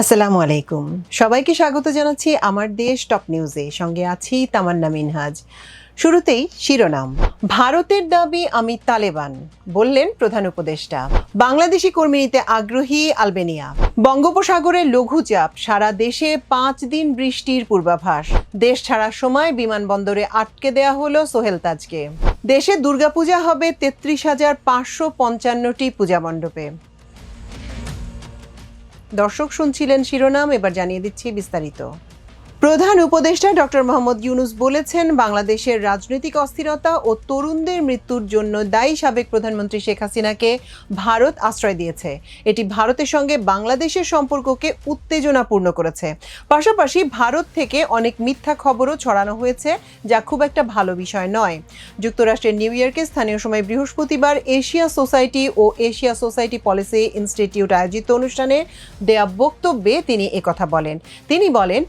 আসসালামু আলাইকুম। সবাইকে স্বাগত জানাচ্ছি আমার দেশ টপ নিউজে। সঙ্গে আছি তামান্না মিনহাজ। শুরুতেই শিরোনাম। ভারতের দাবি, আমি তালেবান, বললেন প্রধান উপদেষ্টা। বাংলাদেশি কর্মী নিতে আগ্রহী আলবেনিয়া। বঙ্গোপসাগরের লঘুচাপ সারা দেশে পাঁচ দিন বৃষ্টির পূর্বাভাস। দেশ ছাড়ার সময় বিমানবন্দরে আটকে দেয়া হলো সোহেল তাজকে। দেশে দুর্গাপূজা হবে তেত্রিশ হাজার পাঁচশো পঞ্চান্নটি পূজা মণ্ডপে। দর্শক শুনছিলেন শিরোনাম এবার জানিয়ে দিচ্ছি বিস্তারিত। প্রধান উপদেষ্টা ডক্টর মোহাম্মদ ইউনুস বলেছেন, বাংলাদেশের রাজনৈতিক অস্থিরতা ও তরুণদের মৃত্যুর জন্য দায়ী সাবেক প্রধানমন্ত্রী শেখ হাসিনাকে ভারত আশ্রয় দিয়েছে। এটি ভারতের সঙ্গে বাংলাদেশের সম্পর্ককে উত্তেজনাপূর্ণ করেছে। পাশাপাশি ভারত থেকে অনেক মিথ্যা খবরও ছড়ানো হয়েছে, যা খুব একটা ভালো বিষয় নয়। যুক্তরাষ্ট্রের নিউ ইয়র্কে স্থানীয় সময় বৃহস্পতিবার এশিয়া সোসাইটি ও এশিয়া সোসাইটি পলিসি ইনস্টিটিউট আয়োজিত অনুষ্ঠানে দেয়া বক্তব্যে তিনি একথা বলেন। তিনি বলেন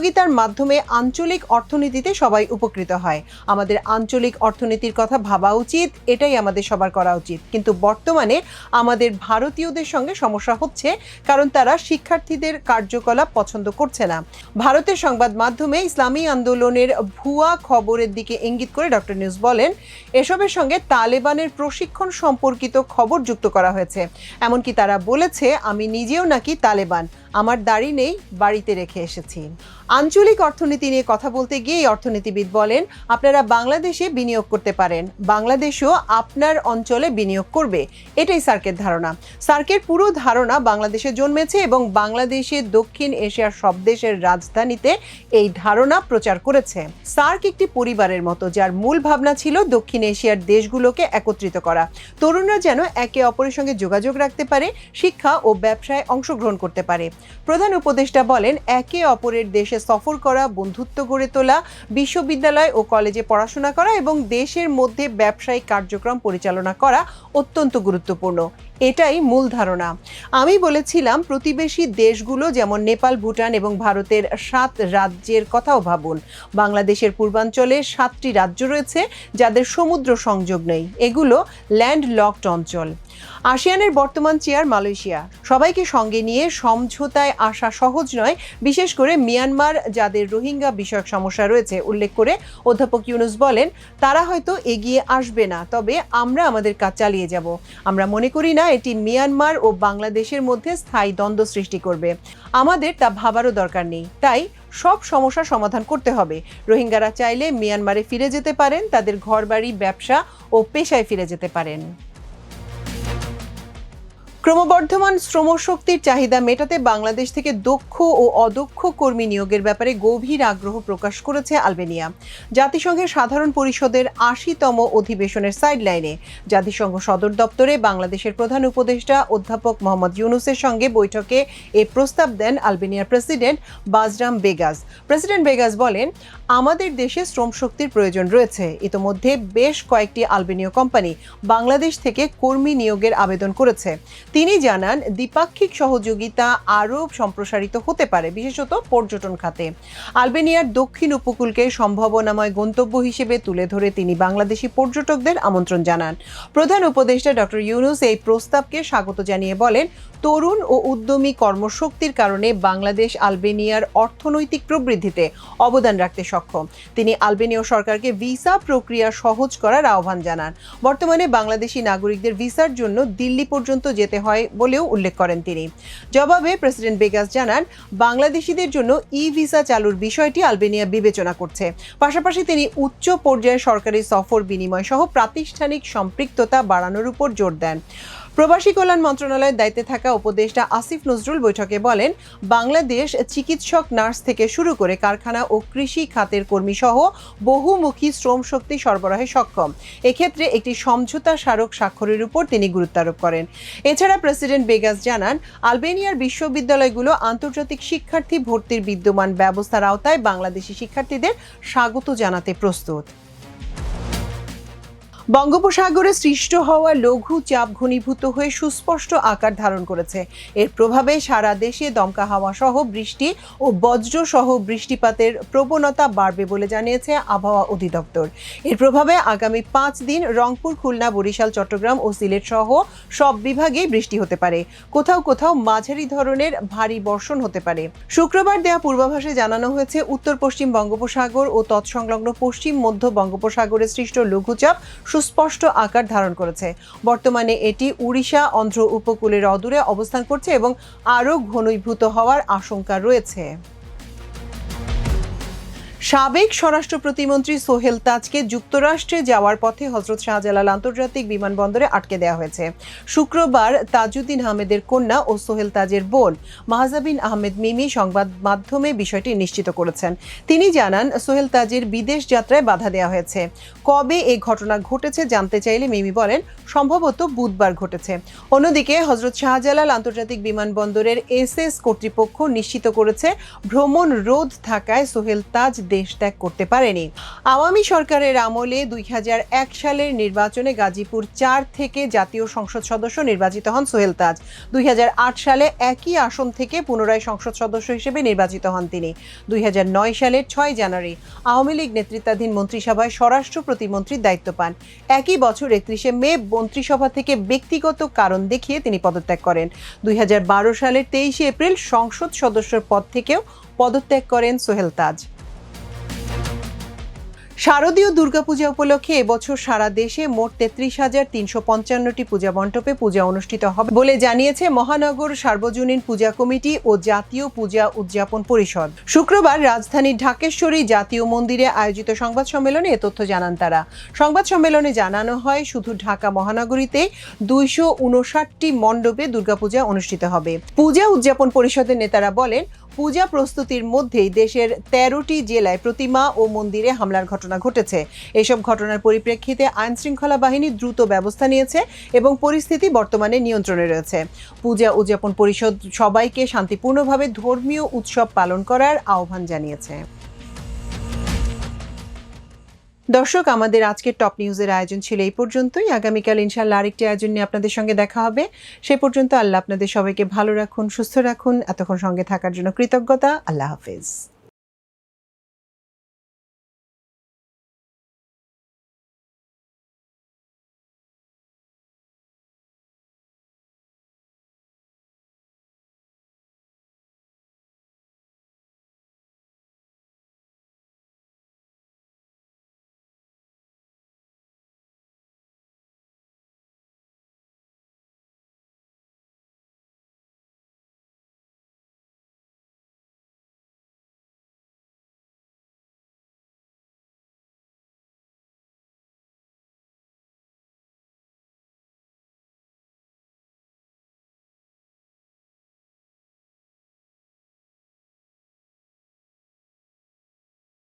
সহযোগিতার মাধ্যমে আঞ্চলিক অর্থনীতিতে সবাই উপকৃত হয়। আমাদের আঞ্চলিক অর্থনীতির কথা ভাবা উচিত, এটাই আমাদের সবার করা উচিত। কিন্তু বর্তমানে আমাদের ভারতীয়দের সঙ্গে সমস্যা হচ্ছে, কারণ তারা শিক্ষার্থীদের কার্যকলাপ পছন্দ করছে না। ভারতের সংবাদ মাধ্যমে ইসলামী আন্দোলনের ভুয়া খবরের দিকে ইঙ্গিত করে ডক্টর নিউজ বলেন, এসবের সঙ্গে তালেবানের প্রশিক্ষণ সম্পর্কিত খবর যুক্ত করা হয়েছে। এমনকি তারা বলেছে, আমি নিজেও নাকি তালেবান। আমার দাড়ি নেই, বাড়িতে রেখে এসেছি। আঞ্চলিক অর্থনীতি নিয়ে কথা বলতে গিয়ে অর্থনীতিবিদ বলেন, আপনারা বাংলাদেশে বিনিয়োগ করতে পারেন। বাংলাদেশও আপনার অঞ্চলে বিনিয়োগ করবে। এটাই সার্কের ধারণা। সার্কের পুরো ধারণা বাংলাদেশে জন্মেছে এবং বাংলাদেশে দক্ষিণ এশিয়ার সব দেশের রাজধানীতে এই ধারণা প্রচার করেছে। সার্ক একটি পরিবারের মতো, যার মূল ভাবনা ছিল দক্ষিণ এশিয়ার দেশগুলোকে একত্রিত করা। তরুণরা যেন একে অপরের সঙ্গে যোগাযোগ রাখতে পারে, শিক্ষা ও ব্যবসায় অংশগ্রহণ করতে পারে। প্রধান উপদেষ্টা বলেন, একে অপরের দেশে সফর করা, বন্ধুত্ব গড়ে তোলা, বিশ্ববিদ্যালয় ও কলেজে পড়াশোনা করা এবং দেশের মধ্যে ব্যবসায়িক কার্যক্রম পরিচালনা করা অত্যন্ত গুরুত্বপূর্ণ। এটাই মূল ধারণা। আমি বলেছিলাম প্রতিবেশী দেশগুলো যেমন নেপাল, ভুটান এবং ভারতের সাত রাজ্যের কথাও ভাবুন। বাংলাদেশের পূর্বাঞ্চলে সাতটি রাজ্য রয়েছে যাদের সমুদ্র সংযোগ নেই। এগুলো ল্যান্ড লকড অঞ্চল। আসিয়ানের বর্তমান চেয়ার মালয়েশিয়া। সবাইকে সঙ্গে নিয়ে সমঝোতায় আসা সহজ নয়, বিশেষ করে মিয়ানমার, যাদের রোহিঙ্গা বিষয়ক সমস্যা রয়েছে, উল্লেখ করে অধ্যাপক ইউনুস বলেন, তারা হয়তো এগিয়ে আসবে না, তবে আমরা আমাদের কাজ চালিয়ে যাব। আমরা মনে করি না এটি মিয়ানমার ও বাংলাদেশের মধ্যে স্থায়ী দ্বন্দ্ব সৃষ্টি করবে। আমাদের তা ভাবারও দরকার নেই। তাই সব সমস্যার সমাধান করতে হবে। রোহিঙ্গারা চাইলে মিয়ানমারে ফিরে যেতে পারেন, তাদের ঘরবাড়ি, ব্যবসা ও পেশায় ফিরে যেতে পারেন। ক্রমবর্ধমান শ্রমশক্তির চাহিদা মেটাতে বাংলাদেশ থেকে দক্ষ ও অদক্ষ কর্মী নিয়োগের ব্যাপারে গভীর আগ্রহ প্রকাশ করেছে আলবেনিয়া। জাতিসংঘের সাধারণ পরিষদের আশিতম অধিবেশনের সাইডলাইনে জাতিসংঘ সদর দপ্তরে বাংলাদেশের প্রধান উপদেষ্টা অধ্যাপক মোহাম্মদ ইউনুসের সঙ্গে বৈঠকে এ প্রস্তাব দেন আলবেনিয়ার president Bajram Begaj. President Begaj বলেন, আমাদের দেশে শ্রমশক্তির প্রয়োজন রয়েছে। ইতোমধ্যে বেশ কয়েকটি আলবেনীয় কোম্পানি বাংলাদেশ থেকে কর্মী নিয়োগের আবেদন করেছে। তিনি জানান, দ্বিপাক্ষিক সহযোগিতা আরও সম্প্রসারিত হতে পারে, বিশেষত পর্যটন খাতে। আলবেনিয়ার দক্ষিণ উপকূলকে সম্ভাবনাময় গন্তব্য হিসেবে তুলে ধরে তিনি বাংলাদেশি পর্যটকদের আমন্ত্রণ জানান। প্রধান উপদেষ্টা ডক্টর ইউনুস এই প্রস্তাবকে স্বাগত জানিয়ে বলেন, তরুণ ও উদ্যমী কর্মশক্তির কারণে বাংলাদেশ আলবেনিয়ার অর্থনৈতিক প্রবৃদ্ধিতে অবদান রাখতে সক্ষম। তিনি আলবেনীয় সরকারকে ভিসা প্রক্রিয়া সহজ করার আহ্বান জানান। বর্তমানে বাংলাদেশি নাগরিকদের ভিসার জন্য দিল্লি পর্যন্ত যেতে হয় বলেও উল্লেখ করেন তিনি। জবাবে প্রেসিডেন্ট বেগাস জানান, বাংলাদেশিদের জন্য ই ভিসা চালুর বিষয়টি আলবেনিয়া বিবেচনা করছে। পাশাপাশি তিনি উচ্চ পর্যায়ে সরকারি সফর বিনিময় সহ প্রাতিষ্ঠানিক সম্পৃক্ততা বাড়ানোর উপর জোর দেন। প্রবাসী কল্যাণ মন্ত্রণালয়ের দায়িত্বে থাকা উপদেষ্টা আসিফ নজরুল বৈঠকে বলেন, বাংলাদেশ চিকিৎসক, নার্স থেকে শুরু করে কারখানা ও কৃষি খাতের কর্মী সহ বহুমুখী শ্রম শক্তি সরবরাহে সক্ষম। এক্ষেত্রে একটি সমঝোতা স্মারক স্বাক্ষরের উপর তিনি গুরুত্বারোপ করেন। এছাড়া প্রেসিডেন্ট বেগাস জানান, আলবেনিয়ার বিশ্ববিদ্যালয়গুলো আন্তর্জাতিক শিক্ষার্থী ভর্তির বিদ্যমান ব্যবস্থার আওতায় বাংলাদেশি শিক্ষার্থীদের স্বাগত জানাতে প্রস্তুত। বঙ্গোপসাগরে সৃষ্ট হওয়া লঘু চাপ ঘনীভূত হয়ে সুস্পষ্ট আকার ধারণ করেছে। এর প্রভাবে সারা দেশে দমকা হাওয়া সহ বৃষ্টি ও বজ্র সহ বৃষ্টিপাতের প্রবণতা বাড়বে বলে জানিয়েছে আবহাওয়া অধিদপ্তর। এর প্রভাবে আগামী পাঁচ দিন রংপুর, খুলনা, বরিশাল, চট্টগ্রাম ও সিলেট সহ সব বিভাগেই বৃষ্টি হতে পারে। কোথাও কোথাও মাঝারি ধরনের ভারী বর্ষণ হতে পারে। শুক্রবার দেয়া পূর্বাভাসে জানানো হয়েছে, উত্তর পশ্চিম বঙ্গোপসাগর ও তৎসংলগ্ন পশ্চিম মধ্য বঙ্গোপসাগরে সৃষ্ট লঘুচাপ সুস্পষ্ট আকার ধারণ করেছে। বর্তমানে এটি উড়িষ্যা অন্ধ্র উপকূলের অদূরে অবস্থান করছে এবং আরও ঘনীভূত হওয়ার আশঙ্কা রয়েছে। সাবেক স্বরাষ্ট্র প্রতিমন্ত্রী সোহেল তাজকে যুক্তরাষ্ট্রে যাওয়ার পথে হজরত শাহজালাল আন্তর্জাতিক বিমানবন্দরে আটকে দেওয়া হয়েছে। শুক্রবার তাজউদ্দিন আহমেদের কন্যা ও সোহেল তাজের বোন মাহজাবিন আহমেদ মিমি সংবাদ মাধ্যমে বিষয়টি নিশ্চিত করেছেন। তিনি জানান, সোহেল তাজের বিদেশ যাত্রায় বাধা দেওয়া হয়েছে। কবে এই ঘটনা ঘটেছে জানতে চাইলে মিমি বলেন, সম্ভবত বুধবার ঘটেছে। অন্যদিকে হজরত শাহজালাল আন্তর্জাতিক বিমানবন্দরের এসএস কর্তৃপক্ষ নিশ্চিত করেছে, ভ্রমণ রোধ থাকায় সোহেল তাজ দেশ ত্যাগ করতে পারেনি। আওয়ামী সরকারের আমলে দুই হাজার এক সালের নির্বাচনে গাজীপুর চার থেকে জাতীয় সংসদ সদস্য নির্বাচিত হন সোহেল তাজ। দুই হাজার আট সালে একই আসন থেকে পুনরায় সংসদ সদস্য হিসেবে নির্বাচিত হন তিনি। দুই হাজার নয় সালের ছয় জানুয়ারি, আওয়ামী লীগ নেতৃত্বাধীন মন্ত্রিসভায় স্বরাষ্ট্র প্রতিমন্ত্রীর দায়িত্ব পান। একই বছর একত্রিশে মে মন্ত্রিসভা থেকে ব্যক্তিগত কারণ দেখিয়ে তিনি পদত্যাগ করেন। দুই হাজার বারো সালের তেইশে এপ্রিল সংসদ সদস্যের পদ থেকেও পদত্যাগ করেন সোহেল তাজ। শারদীয় দুর্গাপূজা উপলক্ষে এবছর সারা দেশে মোট তেত্রিশ হাজার তিনশো পঞ্চান্নটি পূজা মণ্ডপে পূজা অনুষ্ঠিত হবে বলে জানিয়েছে মহানগর সার্বজনীন পূজা কমিটি ও জাতীয় পূজা উদযাপন পরিষদ। শুক্রবার রাজধানীর ঢাকেশ্বরী জাতীয় মন্দিরে আয়োজিত সংবাদ সম্মেলনে এ তথ্য জানান তারা। সংবাদ সম্মেলনে জানানো হয়, শুধু ঢাকা মহানগরীতে দুইশো উনষাটটি মণ্ডপে দুর্গাপূজা অনুষ্ঠিত হবে। পূজা উদযাপন পরিষদের নেতারা বলেন পূজা প্রস্তুতির মধ্যেই দেশের তেরোটি জেলায় প্রতিমা ও মন্দিরে হামলার ঘটনা ঘটেছে। এসব ঘটনার পরিপ্রেক্ষিতে আইন শৃঙ্খলা বাহিনী দ্রুত ব্যবস্থা নিয়েছে এবং পরিস্থিতি বর্তমানে নিয়ন্ত্রণে রয়েছে। পূজা উদযাপন পরিষদ সবাইকে শান্তিপূর্ণভাবে ধর্মীয় উৎসব পালন করার আহ্বান জানিয়েছে। দর্শক, আমাদের আজকের টপ নিউজের আয়োজন ছিল এই পর্যন্তই। আগামীকাল ইনশাল্লাহ আরেকটি আয়োজন নিয়ে আপনাদের সঙ্গে দেখা হবে। সে পর্যন্ত আল্লাহ আপনাদের সবাইকে ভালো রাখুন, সুস্থ রাখুন। এতক্ষণ সঙ্গে থাকার জন্য কৃতজ্ঞতা। আল্লাহ হাফেজ।